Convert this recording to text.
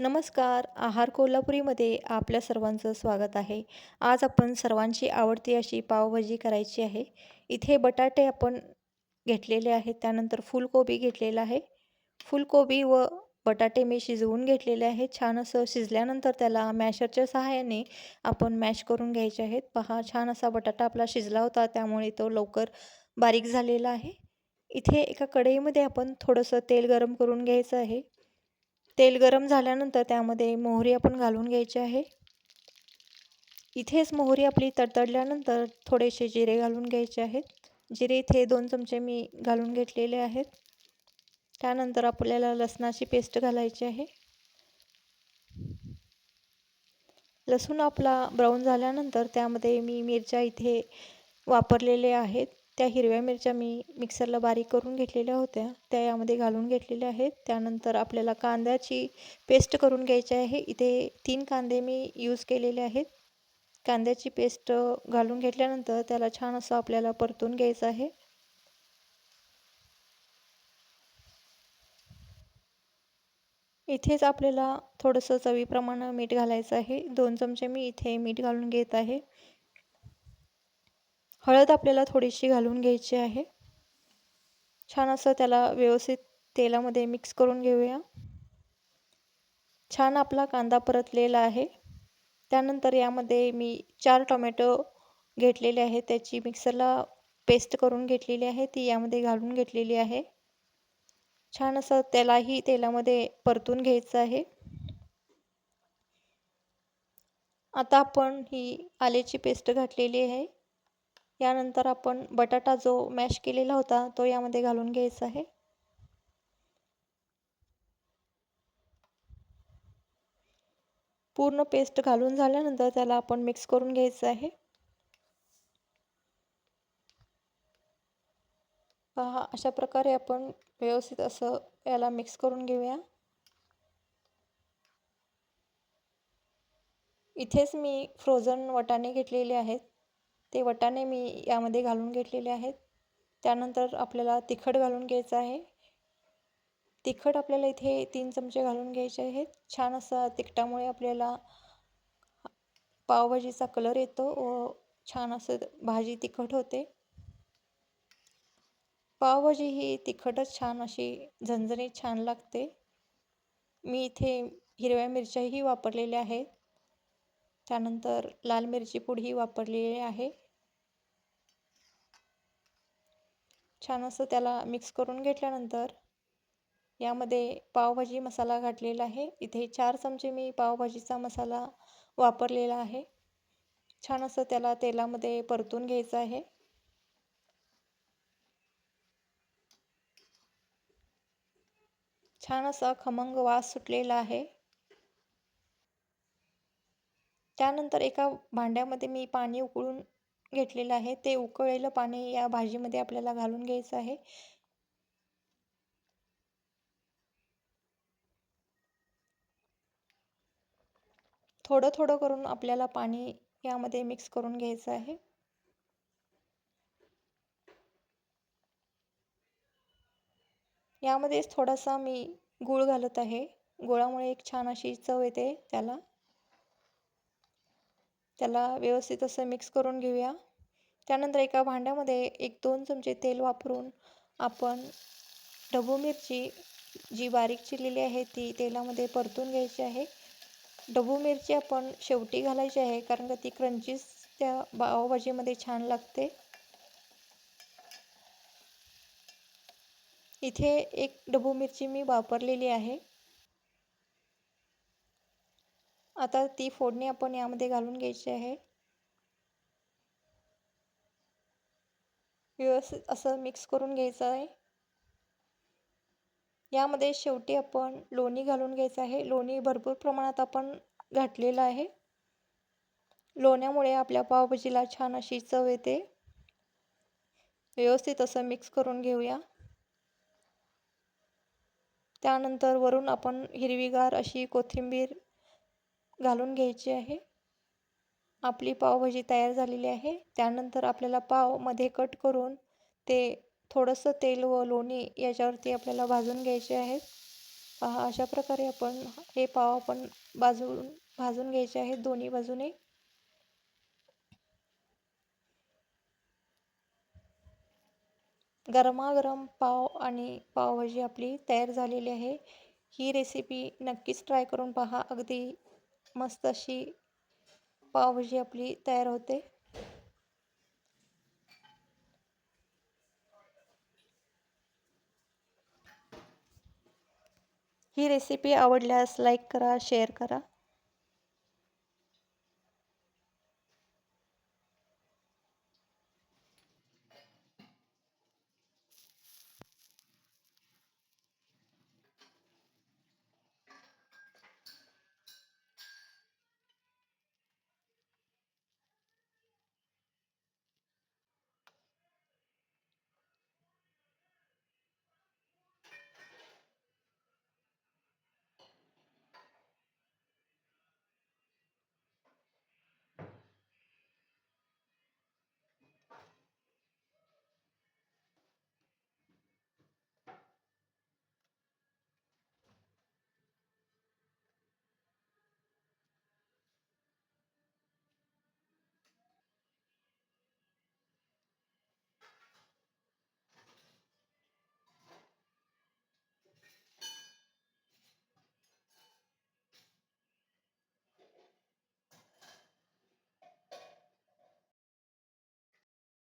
नमस्कार आहार कोल्हापुरीमध्ये आपल्या सर्वांचं स्वागत आहे. आज आपण सर्वांची आवडती अशी पावभाजी करायची आहे. इथे बटाटे आपण घेतलेले आहेत त्यानंतर फुलकोबी घेतलेला आहे. फुलकोबी व बटाटे मी शिजवून घेतलेले आहेत छान असं शिजल्यानंतर त्याला मॅशरच्या सहाय्याने आपण मॅश करून घ्यायचे आहेत. पहा छान असा बटाटा आपला शिजला होता त्यामुळे तो लवकर बारीक झालेला आहे. इथे एका कढईमध्ये आपण थोडंसं तेल गरम करून घ्यायचं आहे. तेल गरम झाल्यानंतर त्यामध्ये मोहरी आपण घालून घ्यायची आहे. इथेच मोहरी आपली तडतडल्यानंतर थोडेसे जिरे घालून घ्यायचे आहेत. जिरे इथे दोन चमचे मी घालून घेतलेले आहेत. त्यानंतर आपल्याला लसणाची पेस्ट घालायची आहे. लसूण आपला ब्राऊन झाल्यानंतर त्यामध्ये मी मिरच्या इथे वापरलेले आहेत. त्या हिरव्या मिरच्या मी मिक्सरला बारीक करून घेतलेल्या होत्या. त्या यामध्ये घालून घेतलेल्या आहेत. त्यानंतर आपल्याला कांद्याची पेस्ट करून घ्यायची आहे. इथे तीन कांदे मी यूज केलेले आहेत. कांद्याची पेस्ट घालून घेतल्यानंतर त्याला छान असं आपल्याला परतून घ्यायचं आहे. इथेच आपल्याला थोडंसं चवीप्रमाणे मीठ घालायचं आहे. दोन चमचे मी इथे मीठ घालून घेत आहे. हळद आपल्याला थोडीशी घालून घ्यायची आहे. छान असं त्याला व्यवस्थित तेलामध्ये मिक्स करून घेऊया. छान आपला कांदा परतलेला आहे. त्यानंतर यामध्ये मी चार टोमॅटो घेतलेले आहे त्याची मिक्सरला पेस्ट करून घेतलेली आहे. ती यामध्ये घालून घेतलेली आहे. छान असं त्यालाही तेलामध्ये परतून घ्यायचं आहे. आता आपण ही आल्याची पेस्ट घातलेली आहे. यानंतर आपण बटाटा जो मॅश केलेला होता तो यामध्ये घालून घ्यायचा आहे. पूर्ण पेस्ट घालून झाल्यानंतर त्याला आपण मिक्स करून घ्यायचं आहे. पहा अशा प्रकारे आपण व्यवस्थित असं याला मिक्स करून घेऊया. इथेच मी फ्रोझन वटाणे घेतलेले आहेत. ते वटाणे मी यामध्ये घालून घेतलेले आहेत. त्यानंतर आपल्याला तिखट घालून घ्यायचं आहे. तिखट आपल्याला इथे तीन चमचे घालून घ्यायचे आहेत. छान असा तिखटामुळे आपल्याला पावभाजीचा कलर येतो व छान असं भाजी तिखट होते. पावभाजी ही तिखटच छान अशी झणझणीत छान लागते. मी इथे हिरव्या मिरच्याही वापरलेल्या आहेत. त्यानंतर लाल मिरची पुडीही वापरलेली आहे. छान असं त्याला मिक्स करून घेतल्यानंतर यामध्ये पावभाजी मसाला घातलेला आहे. इथे चार चमचे मी पावभाजीचा मसाला वापरलेला आहे. छान असं त्याला तेलामध्ये परतून घ्यायचं आहे. छान असा खमंग वास सुटलेला आहे. त्यानंतर एका भांड्यामध्ये मी पाणी उकळून घेतलेलं आहे. ते उकळलेलं पाणी या भाजीमध्ये आपल्याला घालून घ्यायचं आहे. थोडं थोडं करून आपल्याला पाणी यामध्ये मिक्स करून घ्यायचं आहे. यामध्येच थोडासा मी गूळ घालत आहे. गुळामुळे एक छान अशी चव येते त्याला. त्याला व्यवस्थित असं मिक्स करून घेऊया. त्यानंतर एका भांड्यामध्ये एक दोन चमचे तेल वापरून आपण ढबू मिरची जी बारीक चिरलेली आहे ती तेलामध्ये परतून घ्यायची आहे. ढबू मिरची आपण शेवटी घालायची आहे कारण का ती क्रंचीस त्या पावभाजीमध्ये छान लागते. इथे एक डबू मिरची मी वापरलेली आहे. आता ती फोडणी आपण यामध्ये घालून घ्यायची आहे. व्यवस्थित असं मिक्स करून घ्यायचं आहे. यामध्ये शेवटी आपण लोणी घालून घ्यायचं आहे. लोणी भरपूर प्रमाणात आपण घातलेलं आहे. लोण्यामुळे आपल्या पावभाजीला छान अशी चव येते. व्यवस्थित असं मिक्स करून घेऊया. त्यानंतर वरून आपण हिरवीगार अशी कोथिंबीर घालून घ्यायची आहे. आपली पावभाजी तयार झालेली आहे. त्यानंतर आपल्याला पावमध्ये कट करून ते थोडंसं तेल व लोणी याच्यावरती आपल्याला भाजून घ्यायचे आहेत पहा अशा प्रकारे आपण हे पाव आपण बाजून भाजून घ्यायचे आहेत दोन्ही बाजूने. गरमागरम पाव आणि पावभाजी आपली तयार झालेली आहे. ही रेसिपी नक्कीच ट्राय करून पहा. अगदी मस्त अशी पावभाजी आपली तयार होते. ही रेसिपी आवडल्यास लाईक करा शेअर करा.